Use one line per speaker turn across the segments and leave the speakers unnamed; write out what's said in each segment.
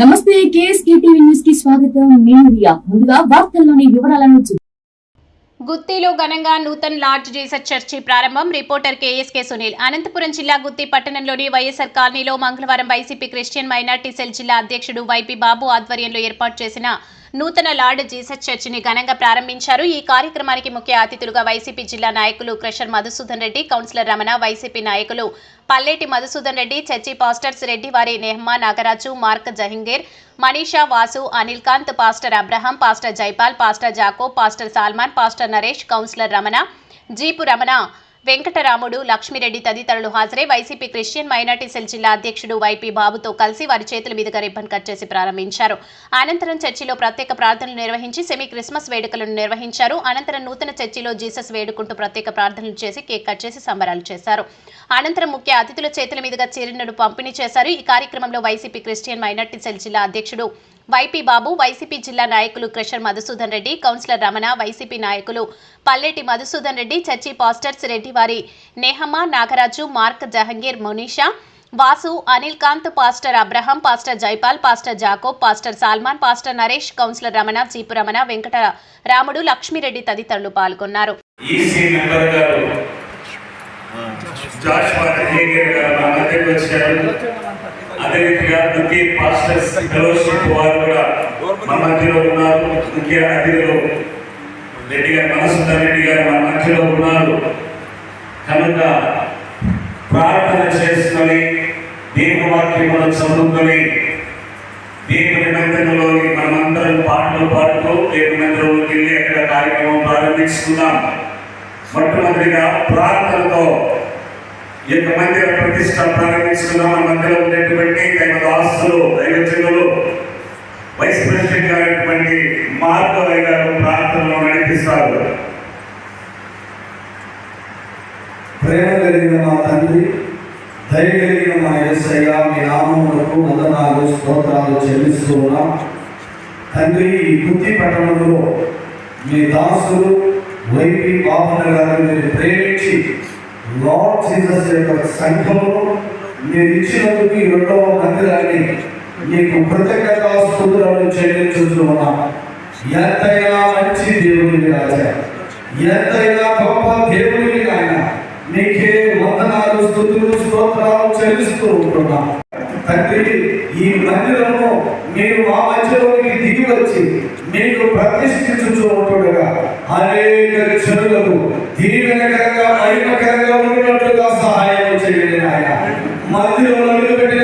నమస్తే KSK TV న్యూస్కి స్వాగతం. నేను రియా. ముందుగా వార్తల్లోని వివరాలను
గుత్తిలో ఘనంగా నూతన్ లార్జ్ జీసస్ చర్చి ప్రారంభం. Reporter KSK Sunil. అనంతపురం జిల్లా గుత్తి పట్టణంలోని వైఎస్ఆర్ కాలనీలో మంగళవారం వైసీపీ క్రిస్టియన్ మైనార్టీ సెల్ జిల్లా అధ్యక్షుడు వైపీ బాబు ఆధ్వర్యంలో ఏర్పాటు చేసిన నూతన లార్డ్ జీసస్ చర్చిని ఘనంగా ప్రారంభించారు. ఈ కార్యక్రమానికి ముఖ్య అతిథులుగా వైసీపీ జిల్లా నాయకులు crusher Madhusudan Reddy councillor Ramana YCP నాయకులు పల్లేటి మధుసూదన్ రెడ్డి చర్చి పాస్టర్స్ రెడ్డి వారి Nehma Nagaraju Mark Jahangir Manisha Vasu Anil Kanth pastor Abraham pastor Jaipal pastor Jacob pastor Solomon pastor Naresh councillor Ramana jeep Ramana Venkataramudu Lakshmireddy తదితరులు హాజరై YCP Christian minority cell జిల్లా అధ్యక్షుడు YP బాబుతో కలిసి వారి చేతుల మీదుగా రిబ్బన్ కట్ చేసి ప్రారంభించారు. అనంతరం చర్చిలో ప్రత్యేక ప్రార్థనలు నిర్వహించి సెమీ క్రిస్మస్ వేడుకలను నిర్వహించారు. అనంతరం నూతన చర్చిలో జీసస్ వేడుకుంటూ ప్రత్యేక ప్రార్థనలు చేసి కేక్ కట్ చేసి సంబరాలు చేశారు. అనంతరం ముఖ్య అతిథుల చేతుల మీదుగా చీరలను పంపిణీ చేశారు. ఈ కార్యక్రమంలో వైసీపీ క్రిస్టియన్ మైనార్టీ సెల్ జిల్లా అధ్యక్షుడు వైపీ బాబు వైసీపీ జిల్లా నాయకులు crusher Madhusudan Reddy councillor Ramana YCP నాయకులు పల్లెటి మధుసూదన్ రెడ్డి చర్చి పాస్టర్స్ రెడ్డి వారి Nehamma Nagaraju Mark Jahangir Munisha Vasu Anil Kanth pastor Abraham pastor Jaipal pastor Jacob pastor Solomon pastor Naresh councillor Ramana jeep Ramana Venkata Ramudu Lakshmireddy తదితరులు పాల్గొన్నారు.
Josh member గారు మా మధ్యకు వచ్చారు. అదేవిధంగా Durgi pastors fellowship వారు కూడా మన మధ్యలో ఉన్నారు. ముఖ్య అతిథులు రెడ్డి గారు మనసుందర్ రెడ్డి గారు మన మధ్యలో ఉన్నారు. కనుక ప్రార్థన చేసుకొని దేవుని వాక్యములను చదువుకొని దేవుని మందిరంలోని మనమందరం పాటలు పాడుతూ దేవుని మందిరంలోకి వెళ్ళి అక్కడ కార్యక్రమం ప్రారంభించుకుందాం. మొట్టమొదటిగా ప్రార్థనతో ఈ యొక్క మందిర ప్రతిష్ట ప్రారంభించుకున్నాం మన మధ్యలో ఉండేటువంటి దైవ దాసులు దైవజనులు వైస్ ప్రెసిడెంట్ గారైనటువంటి మార్గవయ్య గారు ప్రార్థనలో నడిపిస్తారు.
ప్రేమ కలిగిన మా తండ్రి దయ కలిగిన మా యేసయ్య మీ నామములకు వందనాలు స్తోత్రాలు చెల్లిస్తూ ఉన్నాం. తండ్రి ఈ బుద్ధి పట్టణంలో మీ దాసులు వైపి బాబన్న గారు మీరు ప్రేమించి లార్డ్ జీసస్ యొక్క సంఘమును మీరు ఇచ్చినందుకు ఈ రెండవ మందిరాన్ని మీకు కృతజ్ఞతాస్తుతులను చెల్లించుతూ ఉన్నాం ఎంతైనా మంచి దేవుడిని రాజా ఎంతైనా గొప్ప దేవుడిని ఆయన నీకే వందనాలు స్థుతులు స్తోత్రాలు చెల్లిస్తూ ఉంటున్నా. తండ్రి ఈ మందిరము మీరు మా మధ్యలోనికి దిగి వచ్చి మీకు ప్రతిష్ఠించుతూ ఉంటుండగా అనేక జనులకు దీవెనకరంగా మహిమకరంగా ఉన్నట్లుగా సహాయం చేయండి ఆయన. మధ్యలో నిలబెట్టిన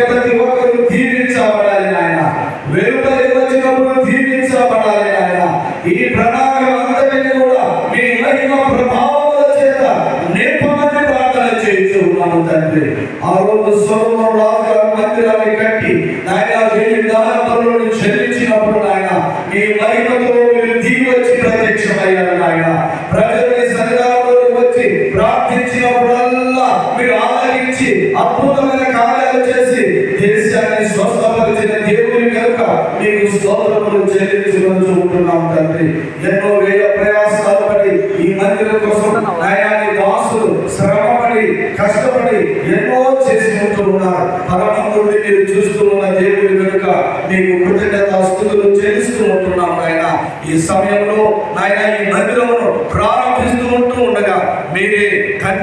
కనుక మీకు స్తోత్రములు చెల్లించుకొని ఉంటున్నాం తండ్రి. ఎన్నో వేల ప్రయాసాలు పడి ఈ మందిరం కోసం ఆయన దాసులు శ్రమపడి కష్టపడి ఎన్నో చేసి ఉంటున్నారు ఉన్నారు మీరు చూస్తూ ఉన్న దేవుని కనుక మీకు కృతజ్ఞత స్థుతులు చెల్లిస్తూ ఉంటున్నాం నాయన. ఈ సమయంలో నాయన ఈ మందిరం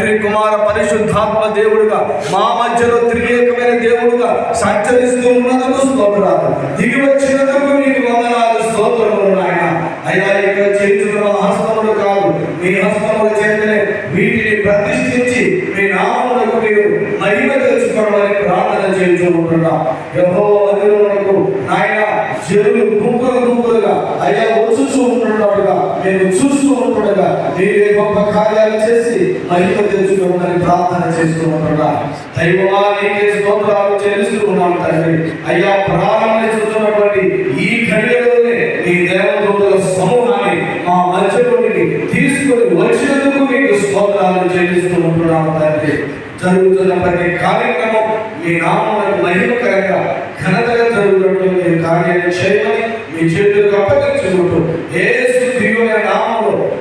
తండ్రి కుమార పరిశుద్ధాత్మ దేవుడుగా మా మధ్యలో త్రియేకమైన దేవుడుగా సంచరిస్తూ ఉన్నందుకు స్తోత్రాలు. దిగి వచ్చినందుకు మీకు వందనాలు స్తోత్రము నాయన అయ్యా ఇక్కడ చేతులు మా హస్తములు కాదు మీ హస్తముల చేతనే వీటిని ప్రతిష్ఠించి మీ నామములకు మీరు మహిమ తెచ్చుకోవడానికి ప్రార్థన చేస్తూ ఉంటున్నాం యహో మందిరమునకు నాయన చెరువులు గుంపులు గుంపులుగా అయ్యా వచ్చుచూ ఉంటున్నట్టుగా మేము చూస్తూ ఉంటుండగా మీరే గొప్ప కార్యాలు చేసి మహిమ తెచ్చుకోమని ప్రార్థన చేస్తూ దైవమా నీకే స్తోత్రాలు చెల్లిస్తూ ఉన్నాను తండ్రి. అయ్యా ప్రారంభం చూస్తున్నటువంటి ఈ ఘడియలోనే నీ దేవదూతల సమూహాన్ని మా మధ్యలోనికి తీసుకొని వచ్చినందుకు మీకు స్తోత్రాలు చెల్లిస్తూ ఉంటున్నాం తండ్రి. జరుగుతున్న ప్రతి కార్యక్రమం మీ నామములకు మహిమకరంగా ఘనతగా జరుగుతున్నట్లు మీరు కార్యాన్ని చేయమని మీ చేతులకు అప్పగించుకుంటూ
ఏ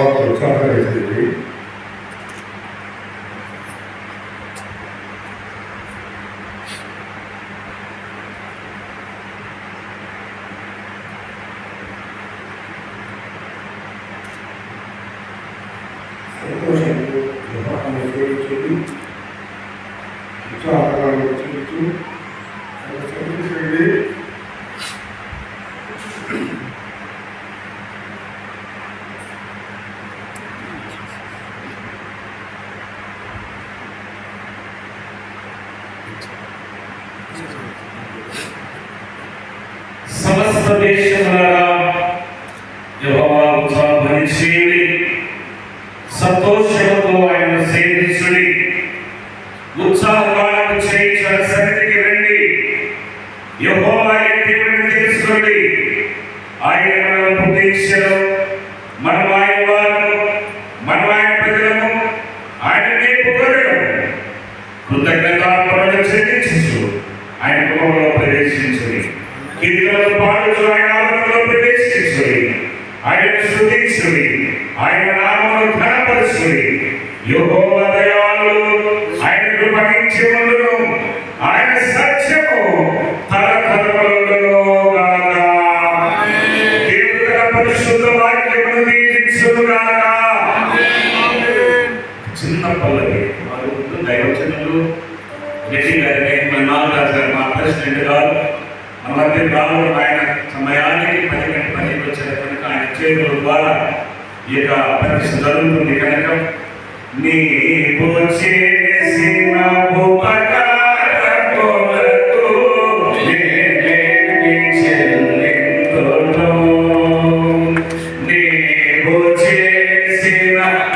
నిర్వాహకులు ఉత్సాహకరించింది సంతోషంతో నిర్వాహకులు
ఆయన మనల్ని పుట్టించను మనం పరిశుద్ధ వాక్యమును దీవించును గాక. చిన్న పల్లవి వారు దైవచనులు రెడ్డి గారిని మన నాగరాజు గారు మా ప్రెసిడెంట్ గారు మన మధ్య రావడం ఆయన సమయానికి పది గంట పనికి వచ్చారు కనుక ఆయన చేతుల ద్వారా ఈ యొక్క పరిస్థితి జరుగుతుంది కనుక నీ వచ్చే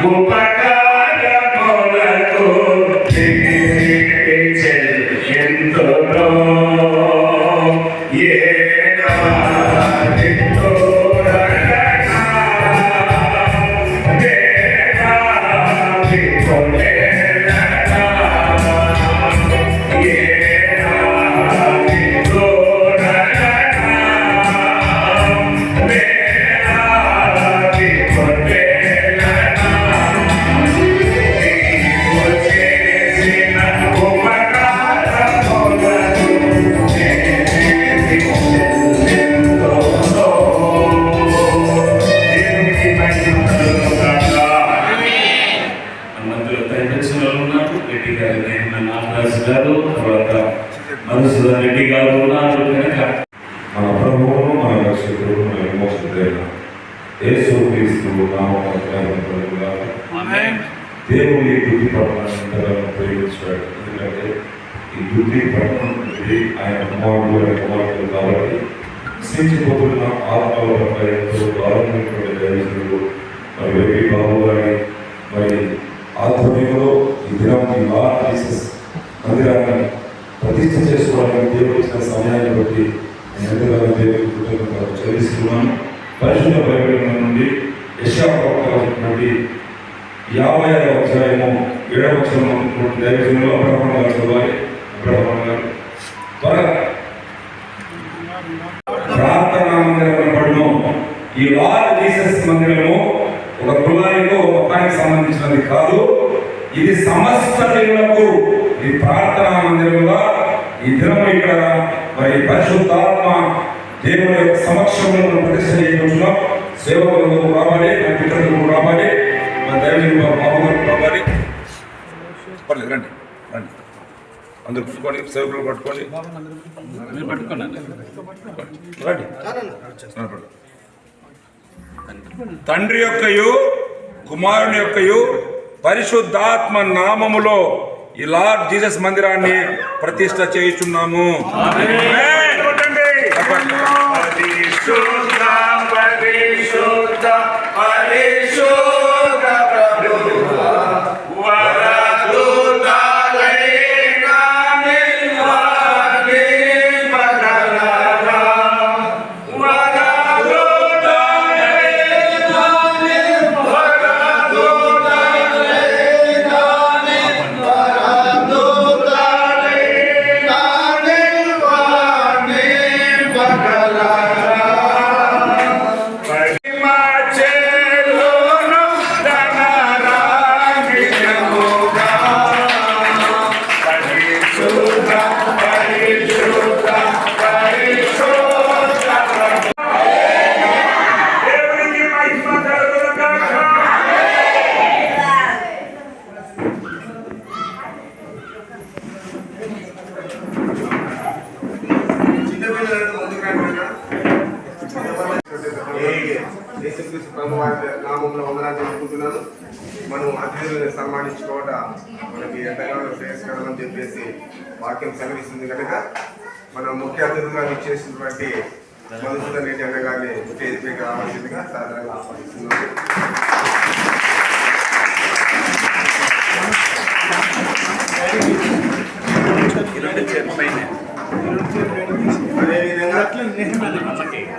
చేసిన ఉపకారములకు
బుద్ధి పట్టణం అనేది ఆయన కుమారుడు ఆయన కుమార్తెలు కాబట్టి క్షీణించిపోతున్న ఆత్మల పట్ల ఎంతో దారుణమైనటువంటి దైవజనులు మరి వెంకీ బాబు గారి మరి ఆధ్వర్యంలో ఈ దినం ఈ లార్డ్ జీసస్ మందిరాన్ని ప్రతిష్ఠ చేసుకోవడానికి దేవుడు ఇచ్చిన సమయాన్ని బట్టి నేను ఎంతగానో దేవుడికి కృతజ్ఞతలు చెల్లిస్తున్నాను. పరిశుద్ధ బైబిల్ నుండి యశా ప్రవక్త యాభై ఐదవ అధ్యాయము ఏడవ వచనం ఉన్నటువంటి దైవజనులు చదవాలి ప్రార్థనా మందిరం ఈ లార్డ్ జీసస్ మందిరము ఒక కులానికో ఒక సంబంధించినది కాదు ఇది సమస్త జనులకు ఈ ప్రార్థనా మందిరముగా ఈ దినం ఇక్కడ మరి పరిశుద్ధాత్మ దేవుని యొక్క సమక్షంలో ప్రతిష్ట సేవకులు రావాలి మన పిల్లలకు రావాలి మన దైవ బాబు రావాలి. పర్లేదు రండి రండి. అందరూ పట్టుకోండి సేవకులు పట్టుకోండి. రండి. తండ్రి యొక్కయు కుమారుని యొక్కయు పరిశుద్ధాత్మ నామములో ఈ లార్డ్ జీసస్ మందిరాన్ని ప్రతిష్ట చేయుచున్నాము.
నామంలో వందనాలు మనం అతిథులను సన్మానించుకోవడం మనకి ఎంతగానో శ్రేయస్కరం అని చెప్పేసి వాక్యం సెలవిస్తుంది కనుక మన ముఖ్య అతిథులుగా ఇచ్చేసినటువంటి మధుసూదన్ రెడ్డి అన్న గారిని స్టేజ్ రావాల్సిందిగా సాధారణంగా ఆహ్వానిస్తున్నాను. అదేవిధంగా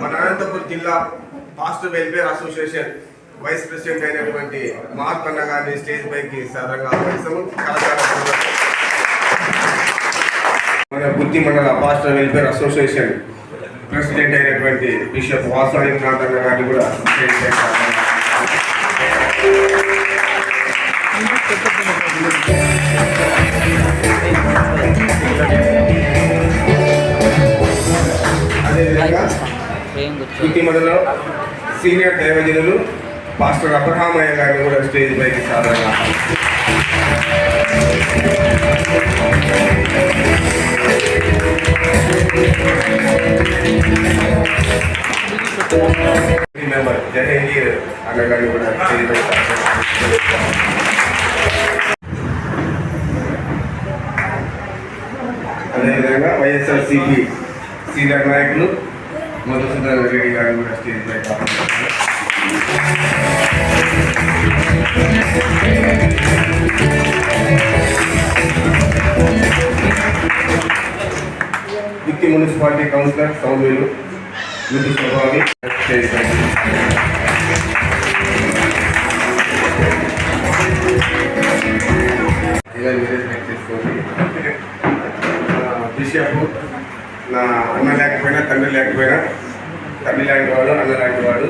మన అనంతపురం జిల్లా pastor welfare association vice president అయినటువంటి మార్క్ అన్న గారిని స్టేజ్ పైకి సాధారణంగా ఆహ్వానిస్తాము. మన బుద్ధి మండల పాస్టర్ వెల్ఫేర్ అసోసియేషన్ ప్రెసిడెంట్ అయినటువంటి బిషప్ వాసాని నాథ్ అన్న గారిని కూడా స్టేజ్. అదేవిధంగా మండలం సీనియర్ దైవజనులు పాస్టర్ అబ్రహామయ్య గారిని కూడా స్టేజ్ పైకి సాధారణ మెంబర్ జహంగీర్ అన్న గారిని కూడా స్టేజ్ పైకి అదేవిధంగా వైఎస్ఆర్సీపీ సీనియర్ నాయకులు మధుసూదన్ రెడ్డి గారిని కూడా స్టేజ్ పైకి ఆహ్వానిస్తున్నాను. మున్సిపాలిటీ కౌన్సిలర్ సౌమ్యులు మృదు స్వభావి ఇలా బిషప్ నా అన్న లేకపోయినా తండ్రి లేకపోయినా తండ్రి లాంటి వాడు అన్న లాంటి వాడు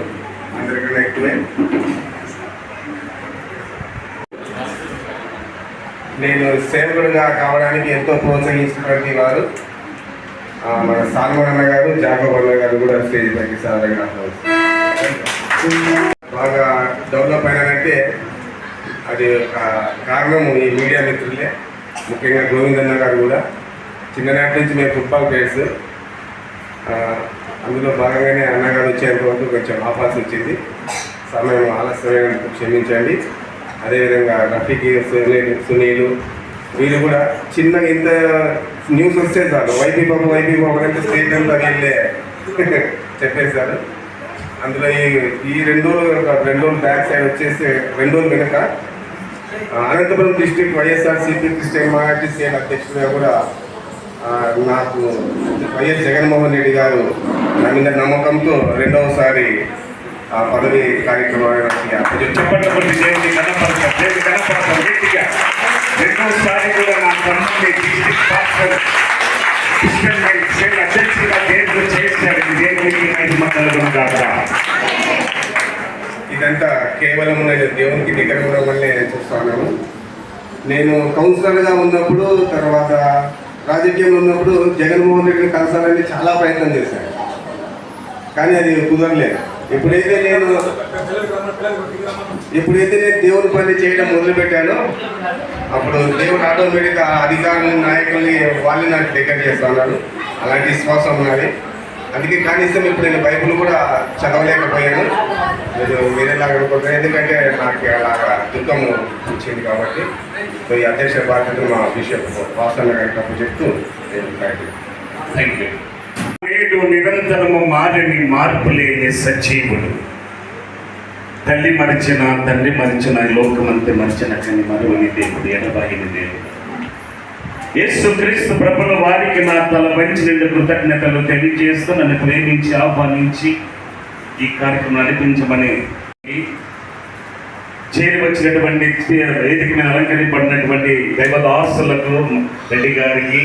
అందరికన్నా ఎక్కువే. నేను సేవకుడుగా కావడానికి ఎంతో ప్రోత్సహించినటువంటి వారు మన సాల్మన్ అన్న గారు జాకబ్ అన్న గారు కూడా స్టేజ్ పైకి బాగా డెవలప్ అయినారంటే అది ఒక కారణం ఈ మీడియా మిత్రులే. ముఖ్యంగా గోవిందన్న గారు కూడా. చిన్ననాటి నుంచి మేము ఫుట్బాల్ ప్లేయర్స్. అందులో భాగంగానే అన్నగారు వచ్చేంత కొంచెం ఆపాల్సి వచ్చింది. సమయం ఆలస్యమైనందుకు క్షమించండి. అదేవిధంగా రఫీకి సునీల్ సునీలు వీళ్ళు కూడా చిన్న ఇంత న్యూస్ వస్తే చాలు. వైపీ బాబు వైపీ బాబు అంటే స్టేట్ అంతా వీళ్ళే చెప్పేశారు. అందులో ఈ ఈ రెండు రోజులు రెండు రోజులు బ్యాక్ సైడ్ వచ్చేసి రెండు రోజులు వెనుక Anantapur district YSRCP Christian minority CM అధ్యక్షుడిగా కూడా నాకు వైఎస్ జగన్మోహన్ రెడ్డి గారు నా మీద నమ్మకంతో రెండవసారి ఆ పదవి కార్యక్రమానికి
రెండోసారి కూడా నా తమ్ముడిని పాస్టర్ అధ్యక్షుడిగా దేవుడు చేశాడు గాక
ఇదంతా కేవలం నేను దేవునికి దగ్గర ఉండడం వల్లే చూస్తున్నాను నేను కౌన్సిలర్గా ఉన్నప్పుడు తర్వాత రాజకీయంలో ఉన్నప్పుడు జగన్మోహన్ రెడ్డిని కలసాలని చాలా ప్రయత్నం చేశాను కానీ అది కుదరలేదు. ఎప్పుడైతే నేను ఎప్పుడైతే నేను దేవుని పని చేయడం మొదలుపెట్టానో అప్పుడు దేవుడు ఆటోమేటిక్ అధికారులని నాయకుల్ని వాళ్ళని నాకు దగ్గర చేస్తున్నాను అలాంటి విశ్వాసం ఉన్నది అందుకే కనీసం ఇప్పుడు నేను బైబుల్ కూడా చదవలేకపోయాను. మీరు మీరేలాగా అనుకుంటారు ఎందుకంటే నాకు అలాగా దుఃఖం వచ్చింది కాబట్టి. సో ఈ అధ్యక్ష బాధ్యత మా బిషప్ వాసన గారికి చెప్తూ నేను
థ్యాంక్ యూ నేడు నిరంతరము మారని మార్పు లేని సజీవుడు. తల్లి మరిచిన తండ్రి మరిచిన లోకమంతి మరిచిన కానీ మరువని దేవుడు ఎడబాయిని దేవుడు. యేసు క్రీస్తు ప్రభుల వారికి నా తల వంచి నిండు కృతజ్ఞతలు తెలియజేస్తూ నన్ను ప్రేమించి ఆహ్వానించి ఈ కార్యక్రమం నడిపించమని చేరి వచ్చినటువంటి వేదిక మీద అలంకరింపడినటువంటి దైవదాసులకు రెడ్డి గారికి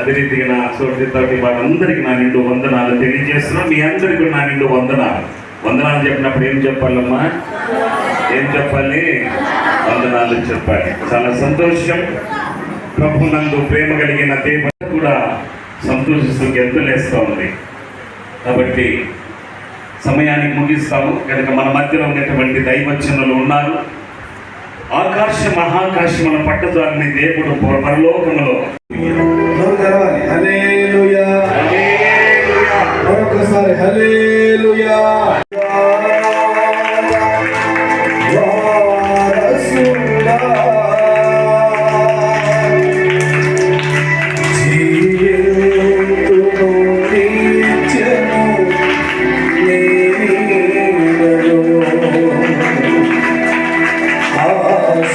అదే రీతిగా నా సోదరితోటి వాళ్ళందరికీ నా నిండు వందనాలు తెలియజేస్తున్నాం మీ అందరికీ నా నిండు వందనాలు. వందనాలు చెప్పినప్పుడు ఏం చెప్పాలమ్మా? ఏం చెప్పాలి? వందనాలు చెప్పాలి. చాలా సంతోషం. ప్రభు నందు ప్రేమ కలిగిన దేవత కూడా సంతోషిస్తూ గెంతులేస్తూ ఉంది. కాబట్టి సమయానికి ముగిస్తాము. కనుక మన మధ్యలో ఉన్నటువంటి దైవచనులు ఉన్నారు. ఆకాశ మహాకాశముల పట్టదారిని దేవుడు పరలోకములో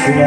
ছিল